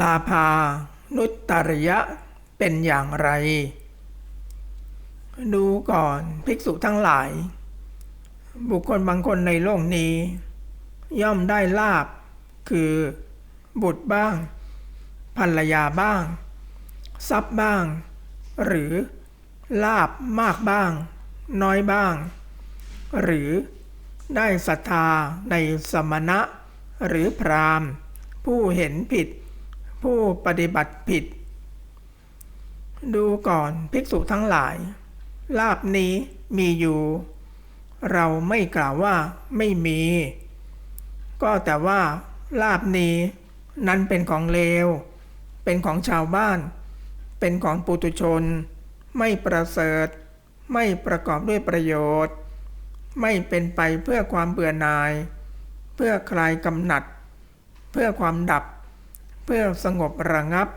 ลาภานุตตริยะเป็นอย่างไร ดูก่อนภิกษุทั้งหลาย บุคคลบางคนในโลกนี้ ย่อมได้ลาบคือบุตรบ้างภรรยาบ้าง ทรัพย์บ้าง หรือลาบมากบ้าง น้อยบ้าง หรือได้ศรัทธาในสมณะหรือพรามผู้เห็นผิด ผู้ปฏิบัติผิด ดูก่อนภิกษุทั้งหลาย ลาบนี้มีอยู่ เราไม่กล่าวว่าไม่มี ก็แต่ว่าลาบนี้นั้นเป็นของเลว เป็นของชาวบ้าน เป็นของปุตุชน ไม่ประเสริฐ ไม่ประกอบด้วยประโยชน์ ไม่เป็นไปเพื่อความเบื่อหน่าย เพื่อคลายกำหนัด เพื่อความดับเพื่อสงบระงับ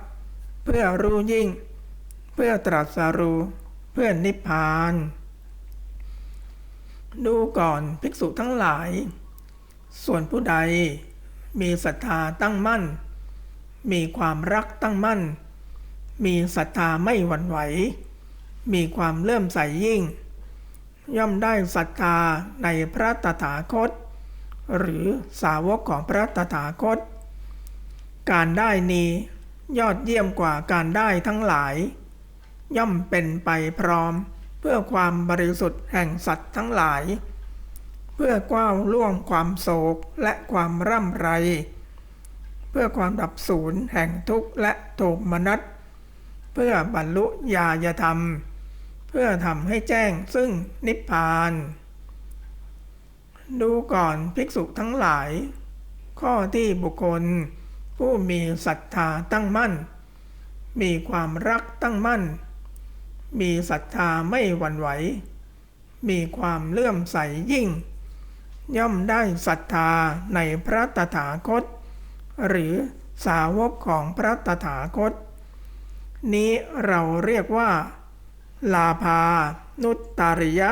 เพื่อรู้ยิ่ง เพื่อตรัสรู้เพื่อนิพพาน ดูก่อนภิกษุทั้งหลาย ส่วนผู้ใดมีศรัทธาตั้งมั่น มีความรักตั้งมั่น มีศรัทธาไม่หวั่นไหว มีความเลื่อมใสยิ่ง ย่อมได้ศรัทธาในพระตถาคต หรือสาวกของพระตถาคต การได้นี้ ยอดเยี่ยมกว่าการได้ทั้งหลาย ย่อมเป็นไปพร้อม เพื่อความบริสุทธิ์แห่งสัตว์ทั้งหลาย เพื่อก้าวล่วงความโศกและความร่ำไร เพื่อความดับศูนแห่งทุกข์และโทมนัสเพื่อบรรลุญาญธรรม เพื่อทำให้แจ้งซึ่งนิพพาน ดูก่อนภิกษุทั้งหลาย ข้อที่บุคคล ผู้มีศรัทธาตั้งมั่น มีความรักตั้งมั่น มีศรัทธาไม่หวั่นไหว มีความเลื่อมใสยิ่ง ย่อมได้ศรัทธาในพระตถาคต หรือสาวกของพระตถาคต นี้เราเรียกว่า ลาภานุตตริยะ